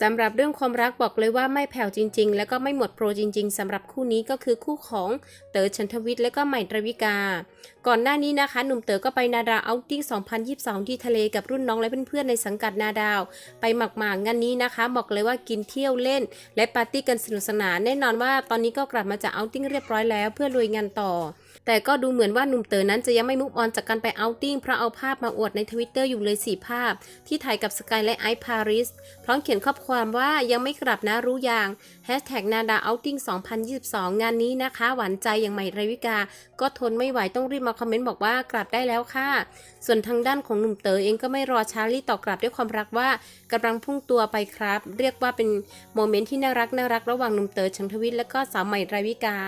สำหรับเรื่องความรักบอกเลยว่าไม่แผ่วจริง ๆ แล้วก็ไม่หมดโปรจริง ๆสำหรับคู่นี้ก็คือคู่ของเต๋อชันทวิทย์และก็ใหม่ดาวิกา ก่อนหน้านี้นะคะ หนุ่มเต๋อก็ไปนาดาวเอาท์ติ้ง 2022 ที่ทะเลกับรุ่นน้องและเพื่อนๆในสังกัดนาดาว ไปหมักหมากงานนี้นะคะ บอกเลยว่ากินเที่ยวเล่น และปาร์ตี้กันสนุกสนานแน่นอนว่าตอนนี้ก็กลับมาจากเอาท์ติ้งเรียบร้อยแล้ว เพื่อลุยงานต่อ แต่ก็ดูเหมือนว่าหนุ่มเต๋อนั้นจะยังไม่มุกออนจากการไปเอาติ้งเพราะเอาภาพมาอวดในทวิตเตอร์อยู่เลย4ภาพ ที่ถ่ายกับสกายและไอซ์พาริสพร้อมเขียนข้อความว่ายังไม่กลับนะรู้อย่างแฮชแท็กนาดาเอาติ้ง2022 งานนี้นะคะ หวานใจอย่างใหม่ไรวิกา ก็ทนไม่ไหวต้องรีบมาคอมเมนต์บอกว่ากลับได้แล้วค่ะ ส่วนทางด้านของหนุ่มเต๋อเองก็ไม่รอช้ารีบตอบกลับด้วยความรักว่ากำลังพุ่งตัวไปครับ เรียกว่าเป็นโมเมนต์ที่น่ารักน่ารักระหว่างหนุ่มเต๋อชังทวิทย์และก็สาวใหม่ไรวิกา